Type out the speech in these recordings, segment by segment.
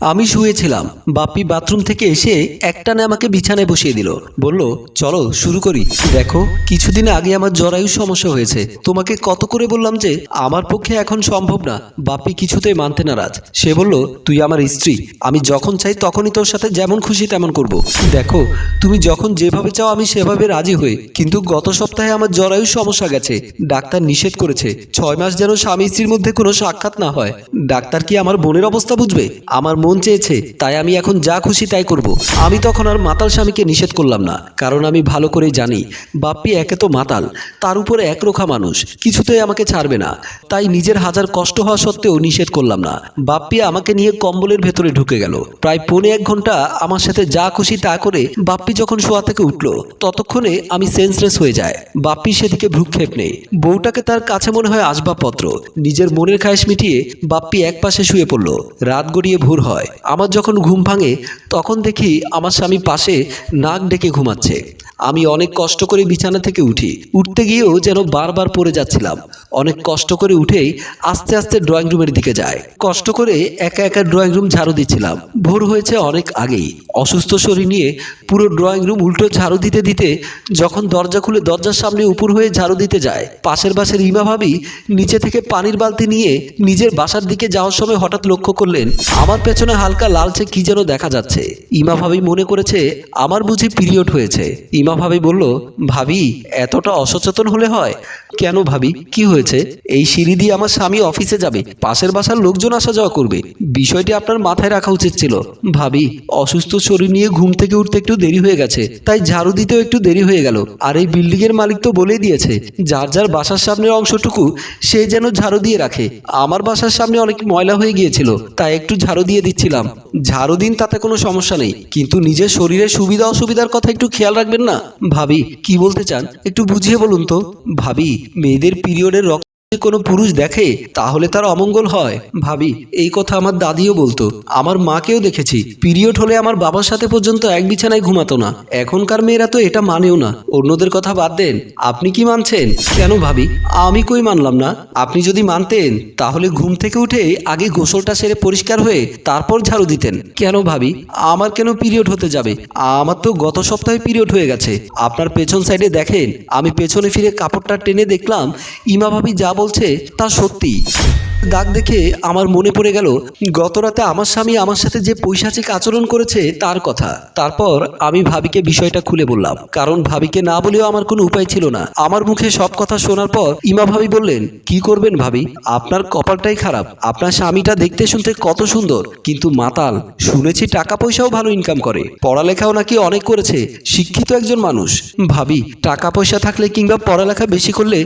আমি শুয়েছিলাম। বাপ্পি বাথরুম থেকে এসে একটানে আমাকে বিছানায় বসিয়ে দিল। বলল, চলো, শুরু করি। দেখো, কিছুদিন আগে আমার জরায়ু সমস্যা হয়েছে। তোমাকে কত করে বললাম যে, আমার পক্ষে এখন সম্ভব না। বাপ্পি কিছুতেই মানতে নারাজ। সে বলল, তুই আমার স্ত্রী। আমি যখন চাই তখনই তোর সাথে যেমন খুশি তেমন করব। দেখো, তুমি যখন যেভাবে চাও আমি সেভাবে রাজি হই। কিন্তু গত সপ্তাহে আমার জরায়ু সমস্যা গেছে। ডাক্তার নিষেধ করেছে। ছয় মাস যেন স্বামী স্ত্রীর মধ্যে কোনো সাক্ষাৎ না হয়। ডাক্তার কি আমার বোনের অবস্থা বুঝবে? আমার মন চেয়েছে, তাই আমি এখন যা খুশি তাই করব। আমি তখন আর মাতাল স্বামীকে নিষেধ করলাম না, কারণ আমি ভালো করেই জানি, বাপ্পি একে তো মাতাল, তার উপরে একরোখা মানুষ, কিছুতেই আমাকে ছাড়বে না। তাই নিজের হাজার কষ্ট হওয়া সত্ত্বেও নিষেধ করলাম না। বাপ্পি আমাকে নিয়ে কম্বলের ভেতরে ঢুকে গেল। প্রায় পৌনে এক ঘণ্টা আমার সাথে যা খুশি তা করে বাপ্পি যখন শোয়া থেকে উঠল, ততক্ষণে আমি সেন্সলেস হয়ে যায় বাপ্পি সেদিকে ভ্রুক্ষেপ নেই। বউটাকে তার কাছে মনে হয় আসবাবপত্র। নিজের মনের খায়েশ মিটিয়ে বাপ্পি এক পাশে শুয়ে পড়ল। রাত গড়িয়ে ভোর হয়। আমার যখন ঘুম ভাঙে তখন দেখি আমার স্বামী পাশে নাক ডেকে ঘুমাচ্ছে। আমি অনেক কষ্ট করে বিছানা থেকে উঠি। উঠতে গিয়েও যেন বারবার পড়ে যাচ্ছিলাম। অনেক কষ্ট করে উঠেই আস্তে আস্তে ড্রয়িং রুমের দিকে যায় কষ্ট করে একা একা ড্রয়িং রুম ঝাড়ু দিচ্ছিলাম। ভোর হয়েছে অনেক আগেই। অসুস্থ শরীর নিয়ে পুরো ড্রয়িং রুম উল্টো ঝাড়ু দিতে দিতে যখন দরজা খুলে দরজার সামনে উপর হয়ে ঝাড়ু দিতে যায়, পাশের বাসের ইমা ভাবি নিচে থেকে পানির বালতি নিয়ে নিজের বাসার দিকে যাওয়ার সময় হঠাৎ লক্ষ্য করলেন, আমার পেছনে হালকা লালচে কি যেন দেখা যাচ্ছে। ইমা ভাবি মনে করেছে, আমার বুঝি পিরিয়ড হয়েছে। ইমা ভাবি বলল, ভাবি, এতটা অসচেতন হলে হয়? কেন ভাবি? কি হয়েছে? এই সিঁড়ি দিয়ে আমার স্বামী অফিসে যাবে, পাশের বাসার লোকজন আসা যাওয়া করবে। বিষয়টি আপনার মাথায় রাখা উচিত ছিল। ভাবি, অসুস্থ শরীর নিয়ে ঘুম থেকে উঠতে একটু দেরি হয়ে গেছে, তাই ঝাড়ু দিতেও একটু দেরি হয়ে গেল। আর এই বিল্ডিং এর মালিক তো বলেই দিয়েছে, যার যার বাসার সামনের অংশটুকু সে যেন ঝাড়ু দিয়ে রাখে। আমার বাসার সামনে অনেক ময়লা হয়ে গিয়েছিল, তাই একটু ঝাড়ু দিয়ে দিচ্ছিলাম। ঝাড়ু দিন তাতে কোনো সমস্যা নেই, কিন্তু নিজের শরীরের সুবিধা অসুবিধার কথা একটু খেয়াল রাখবেন না। ভাবি কি বলতে চান? একটু বুঝিয়ে বলুন তো। ভাবি মেয়েদের পিরিয়ডের রক্ত যদি কোনো পুরুষ দেখে, তাহলে তার অমঙ্গল হয়। ভাবি, এই কথা আমার দাদিও বলতো। আমার মাকেও দেখেছি। পিরিয়ড হলে আমার বাবার সাথে পর্যন্ত এক বিছানায় ঘুমাতো না। এখনকার মেয়েরা তো এটা মানেও না। অন্যদের কথা বাদ দেন। আপনি কি মানছেন? কেন ভাবি? আমি কই মানলাম না? আপনি যদি মানতেন, তাহলে ঘুম থেকে উঠে আগে গোসলটা সেরে পরিষ্কার হয়ে তারপর ঝাড়ু দিতেন। কেন ভাবি? আমার কেন পিরিয়ড হতে যাবে? আমার তো গত সপ্তাহে পিরিয়ড হয়ে গেছে। আপনার পেছন সাইডে দেখেন, আমি পেছনে ফিরে কাপড়টা টেনে দেখলাম ইমা ভাবি যা বলছে, তা সত্যি। দাগ দেখে আমার মনে পড়ে গেল, গত রাতে আমার স্বামী আমার সাথে যে পৈশাচিক আচরণ করেছে তার কথা। তারপর আমি ভাবিকে বিষয়টা খুলে বললাম, কারণ ভাবিকে না বলেও আমার কোনো উপায় ছিল না। আমার মুখে সব কথা শোনার পর ইমা ভাবি বললেন, কি করবেন ভাবি? আপনার কপালটাই খারাপ। আপনার স্বামীটা দেখতে শুনতে কত সুন্দর, কিন্তু মাতাল। শুনেছি টাকা পয়সাও ভালো ইনকাম করে। পড়ালেখাও নাকি অনেক করেছে, শিক্ষিত একজন মানুষ। ভাবি, টাকা পয়সা থাকলে কিংবা পড়ালেখা বেশি করলে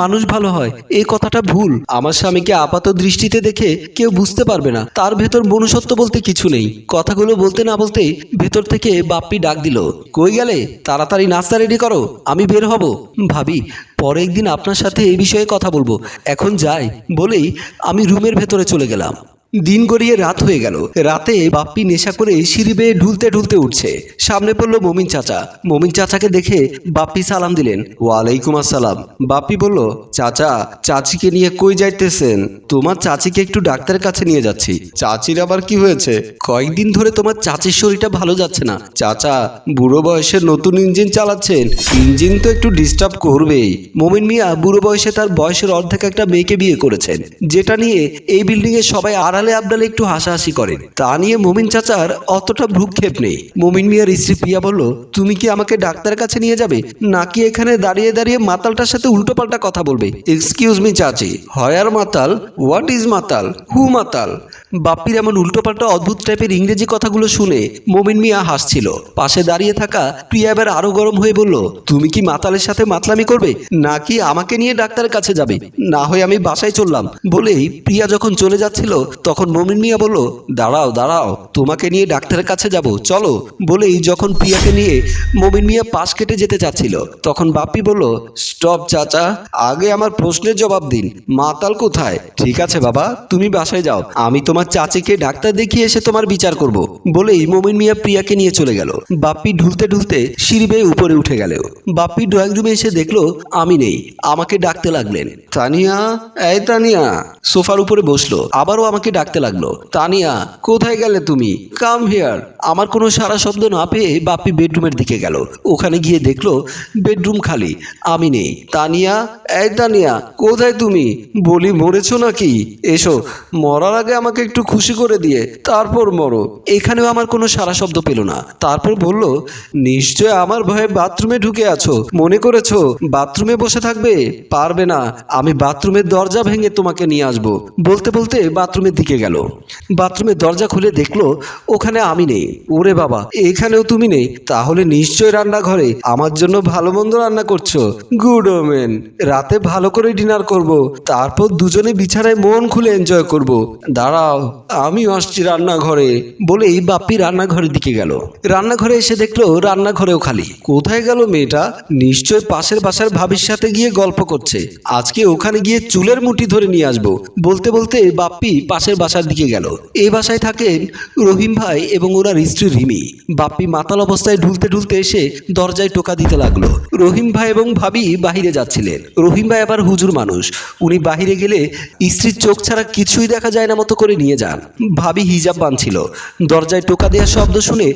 মানুষ ভালো হয় এই কথাটা ভুল। আমার স্বামীকে আপাত দৃষ্টিতে দেখে কেউ বুঝতে পারবে না। তার ভেতর মনুষ্যত্ব বলতে কিছু নেই। কথাগুলো বলতে না বলতে ভেতর থেকে বাপ্পি ডাক দিল, কই গেলে? তাড়াতাড়ি নাস্তা রেডি করো, আমি বের হব। ভাবি, পরে একদিন আপনার সাথে এই বিষয়ে কথা বলব। এখন যাই। বলেই আমি রুমের ভেতরে চলে গেলাম। দিন গড়িয়ে রাত হয়ে গেল। রাতে বাপ্পি নেশা করে সিঁড়ি বেয়ে ঢুলতে ঢুলতে উঠছে। সামনে পড়ল মমিন চাচা। মমিন চাচাকে দেখে বাপ্পি সালাম দিলেন। ওয়ালাইকুম আসসালাম। বাপ্পি বলল, চাচা, চাচিকে নিয়ে কই যাইতেছেন? তোমার চাচিকে একটু ডাক্তারের কাছে নিয়ে যাচ্ছি। চাচির আবার কি হয়েছে? কয়েকদিন ধরে তোমার চাচির শরীরটা ভালো যাচ্ছে না। চাচা, বুড়ো বয়সে নতুন ইঞ্জিন চালাচ্ছেন। ইঞ্জিন তো একটু ডিস্টার্ব করবেই। মমিন মিয়া বুড়ো বয়সে তার বয়সের অর্ধেক একটা মেয়েকে বিয়ে করেছেন। যেটা নিয়ে এই বিল্ডিং এ সবাই আড়ালে আবডালে একটু হাসাহাসি করেন। তা নিয়ে মোমিন চাচার অতটা ভ্রুক্ষেপ নেই। মোমিন মিয়ার স্ত্রী পিয়া বলল, তুমি কি আমাকে ডাক্তারের কাছে নিয়ে যাবে? নাকি এখানে দাঁড়িয়ে দাঁড়িয়ে মাতালটার সাথে উল্টোপাল্টা কথা বলবে? এক্সকিউজ মি চাচি। হয়ার মাতাল? হোয়াট ইজ মাতাল? হু মাতাল? বাপ্পির এমন উল্টোপাল্টা অদ্ভুত টাইপের ইংরেজি কথাগুলো শুনে মমিন মিয়া হাসছিল। পাশে দাঁড়িয়ে থাকা প্রিয়া এবার আরও গরম হয়ে বলল, তুমি কি মাতালের সাথে মাতলামি করবে? নাকি আমাকে নিয়ে ডাক্তারের কাছে যাবে? না হয় আমি বাসায় চললাম। বলেই প্রিয়া যখন চলে যাচ্ছিল, তখন মমিন মিয়া বলল, দাঁড়াও দাঁড়াও, তোমাকে নিয়ে ডাক্তারের কাছে যাব, চলো। বলেই যখন প্রিয়াকে নিয়ে মমিন মিয়া পাশ কেটে যেতে চাচ্ছিল, তখন বাপ্পি বলল, স্টপ চাচা, আগে আমার প্রশ্নের জবাব দিন। মাতাল কোথায়? ঠিক আছে বাবা, তুমি বাসায় যাও, আমি তোমার চাচিকে ডাক্তার দেখিয়ে এসে তোমার বিচার করব। বলেই মোমিন মিয়া প্রিয়াকে নিয়ে চলে গেল। বাপ্পি ঢুলতে ঢুলতে সিঁড়ি বেয়ে উপরে উঠে গেল। বাপ্পি ড্রয়িং রুমে এসে দেখল, আমি নেই, আমাকে ডাকতে লাগলেন। তানিয়া, এই তানিয়া। সোফার উপরে বসল, আবারও আমাকে ডাকতে লাগল, তানিয়া, কোথায় গেলে তুমি? কাম হেয়ার আমার কোনো সারা শব্দ না পেয়ে বাপ্পি বেডরুমের দিকে গেল। ওখানে গিয়ে দেখল, বেডরুম খালি, আমি নেই। তানিয়া, এই তানিয়া, কোথায় তুমি? বলি মরেছো নাকি? এসো, মরার আগে আমাকে একটু খুশি করে দিয়ে তারপর মরো। এখানেও আমার কোনো সারা শব্দ পেল না। তারপর বলল, নিশ্চয় আমার ভয়ে বাথরুমে ঢুকে আছো। মনে করেছ, বাথরুমে বসে থাকবে? পারবে না। আমি বাথরুমের দরজা ভেঙে তোমাকে নিয়ে আসব। বলতে বলতে বাথরুমের দিকে গেল। বাথরুমের দরজা খুলে দেখল, ওখানে আমি নেই। ওরে বাবা, এখানেও তুমি নেই। তাহলে নিশ্চয় রান্নাঘরে আমার জন্য ভালো মন্দ রান্না করছ। Good women. রাতে ভালো করে ডিনার করব। তারপর দুজনে বিছানায় মন খুলে এনজয় করব। দাঁড়াও। আমিও আসছি রান্নাঘরে। বলেই বাপ্পি রান্নাঘরের দিকে গেল। রান্নাঘরে এসে দেখল রান্নাঘরেও খালি। কোথায় গেল মেয়েটা? নিশ্চয় পাশের বাসার ভাবির সাথে গিয়ে গল্প করছে। আজকে ওখানে গিয়ে চুলের মুঠি ধরে নিয়ে আসব। বলতে বলতে বাপ্পি পাশের বাসার দিকে গেল। এই বাসায় থাকেন রহিম ভাই এবং ওনার স্ত্রী রিমি। বাপ্পি মাতাল অবস্থায় ঢুলতে ঢুলতে এসে দরজায় টোকা দিতে লাগল। রহিম ভাই এবং ভাবি বাহিরে যাচ্ছিলেন। রহিম ভাই আবার হুজুর মানুষ। উনি বাহিরে গেলে স্ত্রীর চোখ ছাড়া কিছুই দেখা যায় না মতো করে নিয়ে যান। ভাবি হিজাব বাঁধছিল। দরজায় টোকা দেওয়ার শব্দ শুনে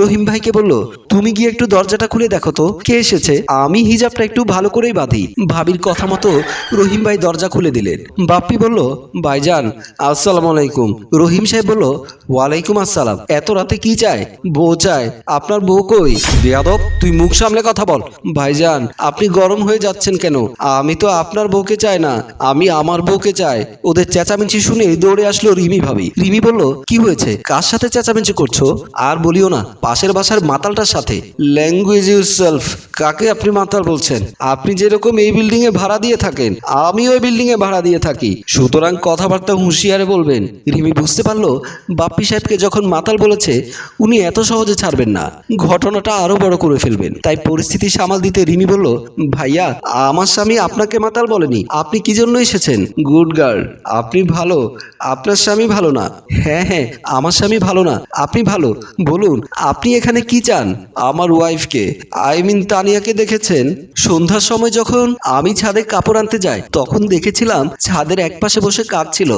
রহিম ভাইকে বলল, তুমি গিয়ে একটু দরজাটা খুলে দেখো তো, কে এসেছে? আমি হিজাবটা একটু ভালো করেই বাঁধি। ভাবির কথা মতো রহিম ভাই দরজা খুলে দিলেন। বাপ্পি বলল, ভাইজান, আসসালাম আলাইকুম। রহিম সাহেব বলল, ওয়ালাইকুম আসসালাম। এত রাতে কি চায়? বউ চায়। আপনার বউ কই? বেয়াদব, তুই মুখ সামলে কথা বল। ভাইজান, আপনি গরম হয়ে যাচ্ছেন কেন? আমি তো আপনার বউকে চাই না, আমি আমার বউকে চাই। ওদের চেঁচামেচি শুনে দৌড়ে আসলো রিমি ভাবি। রিমি বলল, কি হয়েছে? কার সাথে চেঁচামেচি করছ? আর বলিও না, পাশের বাসার মাতালটার সাথে। ল্যাঙ্গুয়েজ ইউর সেলফ কাকে আপনি মাতাল বলছেন? আপনি যেরকম এই বিল্ডিং এ ভাড়া দিয়ে থাকেন আমিও এই বিল্ডিং এ ভাড়া দিয়ে থাকি। সুতরাং কথাবার্তা হুঁশিয়ারে বলবেন। রিমি বুঝতে পারল, বাপ্পি সাহেবকে যখন মাতাল বলেছে, উনি এত সহজে ছাড়বেন না। ঘটনাটা আরও বড় করে ফেলবেন। তাই পরিস্থিতি সামাল দিতে রিমি বলল, ভাইয়া, আমার স্বামী আপনাকে মাতাল বলেনি। আপনি কি জন্য এসেছেন? গুড গার্ল আপনি ভালো। আপনার স্বামী ভালো না। হ্যাঁ হ্যাঁ আমার স্বামী ভালো না। আপনি ভালো। বলুন, আপনি এখানে কি চান? আমার ওয়াইফকে আই মিন তানিয়াকে দেখেছেন? সন্ধ্যার সময় যখন আমি ছাদে কাপড় আনতে যাই, তখন দেখেছিলাম ছাদের একপাশে বসে কাঁদছিল।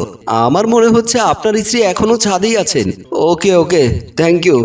আমার মনে হচ্ছে আপনার স্ত্রী এখনও ছাদেই আছেন। ওকে ওকে থ্যাংক ইউ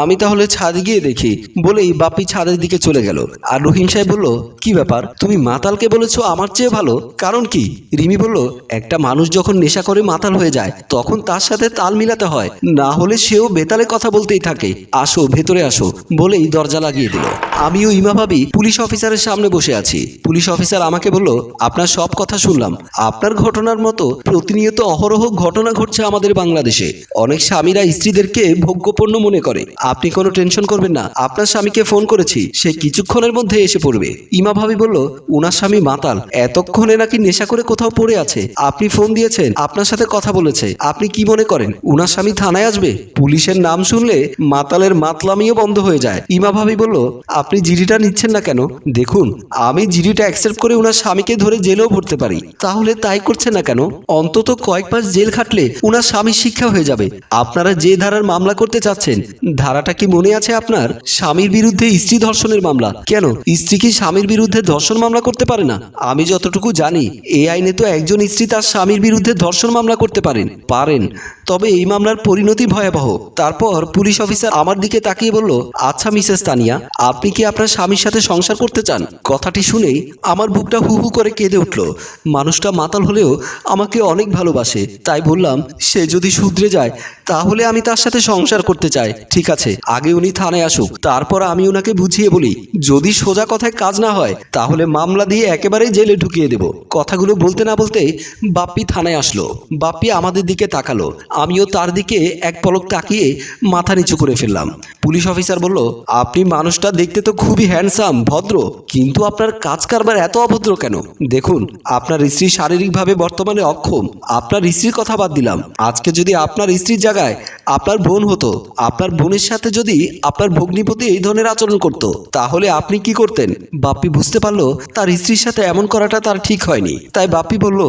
আমি তাহলে ছাদ গিয়ে দেখি। বলেই বাপি ছাদের দিকে চলে গেল। আর রহিম সাহেব বলল, কি ব্যাপার? তুমি মাতালকে বলেছ আমার চেয়ে ভালো? কারণ কি? রিমি বলল, একটা মানুষ যখন নেশা করে মাতাল হয়ে যায়, তখন তার সাথে তাল মিলাতে হয়। না হলে সেও বেতালে কথা বলতেই থাকে। আসো, ভেতরে আসো, বলেই দরজা লাগিয়ে দিল। আমিও ইমা ভাবি পুলিশ অফিসারের সামনে বসে আছি। পুলিশ অফিসার আমাকে বলল, আপনার সব কথা শুনলাম। আপনার ঘটনার মতো প্রতিনিয়ত অহরহ ঘটনা ঘটছে আমাদের বাংলাদেশে। অনেক স্বামীরা স্ত্রীদেরকে ভোগ্যপণ্য মনে করে। আপনি কোনো টেনশন করবেন না। আপনার স্বামীকে ফোন করেছি। সে কিছুক্ষণের মধ্যে এসে পড়বে। ইমা ভাবি বলল, ওনার স্বামী মাতাল। এতক্ষণে নাকি নেশা করে কোথাও পড়ে আছে। আপনি ফোন দিয়েছেন। আপনার সাথে কথা বলেছে। আপনি কি মনে করেন? উনার স্বামী থানায় আসবে? পুলিশের নাম শুনলে মাতালের মাতলামিও বন্ধ হয়ে যায়। ইমা ভাবি বলল, আপনি জিডিটা নিচ্ছেন না কেন? দেখুন, আমি জিডিটা অ্যাকসেপ্ট করে উনার স্বামীকে ধরে জেলেও ভরতে পারি। তাহলে তাই করছেন না কেন? অন্তত কয়েক মাস জেল খাটলে উনার স্বামীর শিক্ষা হয়ে যাবে। আপনারা যে ধারার মামলা করতে চাচ্ছেন, ধারাটা কি মনে আছে আপনার? স্বামীর বিরুদ্ধে স্ত্রী ধর্ষণের মামলা। কেন? স্ত্রী কি স্বামীর বিরুদ্ধে ধর্ষণ মামলা করতে পারে না? আমি যতটুকু জানি এই আইনে তো একজন স্ত্রী তার স্বামীর বিরুদ্ধে ধর্ষণ মামলা করতে পারেন। পারেন তবে এই মামলার পরিণতি ভয়াবহ। তারপর পুলিশ অফিসার আমার দিকে তাকিয়ে বলল আচ্ছা মিসেস তানিয়া, আপনি কি আপনার স্বামীর সাথে সংসার করতে চান? কথাটি শুনেই আমার বুকটা হু হু করে কেঁদে উঠল। মানুষটা মাতাল হলেও আমাকে অনেক ভালোবাসে। তাই বললাম, সে যদি শুধরে যায়, তাহলে আমি তার সাথে সংসার করতে চাই। ঠিক আছে, আগে উনি থানায় আসুক। তারপর আমি ওনাকে বুঝিয়ে বলি, যদি সোজা কথায় কাজ না হয়, তাহলে মামলা দিয়ে একেবারে জেলে ঢুকিয়ে দেব। কথাগুলো বলতে না বলতে বাপ্পি থানায় আসলো। বাপ্পি আমাদের দিকে তাকালো। আমিও তার দিকে এক পলক তাকিয়ে মাথা নিচু করে ফেললাম। পুলিশ অফিসার বলল, আপনি মানুষটা দেখতে তো খুবই হ্যান্ডসাম ভদ্র, কিন্তু আপনার কাজ কারবার এত অভদ্র কেন? দেখুন, আপনার স্ত্রী শারীরিকভাবে বর্তমানে অক্ষম। আপনার স্ত্রীর কথা বাদ দিলাম। আজকে যদি আপনার স্ত্রীর জায়গায় আপনার বোন হতো, আপনার বোনের সাথে যদি আপনার ভগ্নিপতি এই ধরনের আচরণ করতো, তাহলে আপনি কি করতেন? বাপ্পি বুঝতে পারল, তার স্ত্রীর সাথে এমন করাটা তার ঠিক হয়নি। তাই বাপ্পি বলল,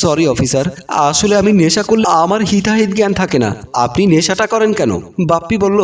সরি অফিসার, আসলে আমি নেশা করলে আমার হিতাহিত জ্ঞান থাকে না। আপনি নেশাটা করেন কেন? বাপ্পি বলল,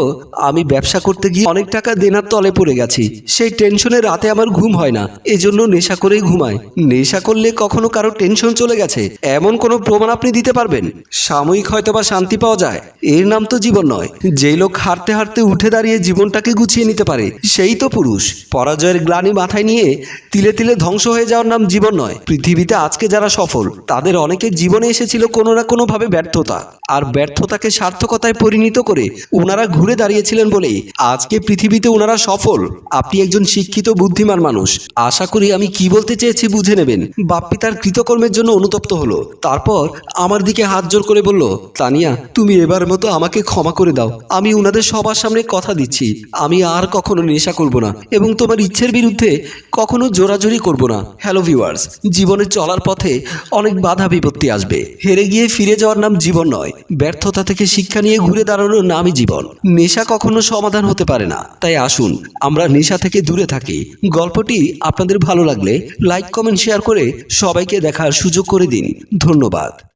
আমি ব্যবসা করতে গিয়ে অনেক টাকা দেনার তলে পড়ে গেছি। সেই টেনশনে রাতে আমার ঘুম হয় না। এজন্য নেশা করেই ঘুমায় নেশা করলে কখনো কারও টেনশন চলে গেছে। এমন কোনো প্রমাণ আপনি দিতে পারবেন? সাময়িক হয়তো বা শান্তি পাওয়া যায়। এর নাম তো জীবন নয়। যেই লোক হারতে হারতে উঠে দাঁড়িয়ে জীবনটাকে গুছিয়ে নিতে পারে, সেই তো পুরুষ। পরাজয়ের গ্লানি মাথায় নিয়ে তিলে তিলে ধ্বংস হয়ে যাওয়ার নাম জীবন নয়। পৃথিবীতে আজকে যারা সফল, তাদের অনেকের জীবনে এসেছিল কোনো না কোনোভাবে ব্যর্থতা। আর ব্যর্থতাকে সার্থকতায় পরিণত করে ওনারা ঘুরে দাঁড়িয়েছিলেন বলেই আজকে পৃথিবীতে ওনারা সফল। আপনি একজন শিক্ষিত, বুদ্ধিমান মানুষ। আশা করি আমি কি বলতে চেয়েছি বুঝে নেবেন। বাপ্পি তার কৃতকর্মের জন্য অনুতপ্ত হলো। তারপর আমার দিকে হাত জোর করে বলল, তানিয়া, তুমি এবার মতো আমাকে ক্ষমা করে দাও। আমি ওনাদের সবার সামনে কথা দিচ্ছি। আমি আর কখনো নেশা করব না এবং তোমার ইচ্ছের বিরুদ্ধে কখনো জোরাজোরি করব না। হ্যালো ভিউয়ার্স জীবনে চলার পথে অনেক বাধা বিপত্তি আসবে। হেরে গিয়ে ফিরে যাওয়ার নাম জীবন নয়। ব্যর্থতা থেকে শিক্ষা নিয়ে ঘুরে দাঁড়ানোর নামই জীবন। নেশা কখনো সমাধান হতে পারে না। তাই আসুন, আমরা নেশা থেকে দূরে থাকি। গল্পটি আপনাদের ভালো লাগলে লাইক, কমেন্ট, শেয়ার করে সবাইকে দেখার সুযোগ করে দিন। ধন্যবাদ।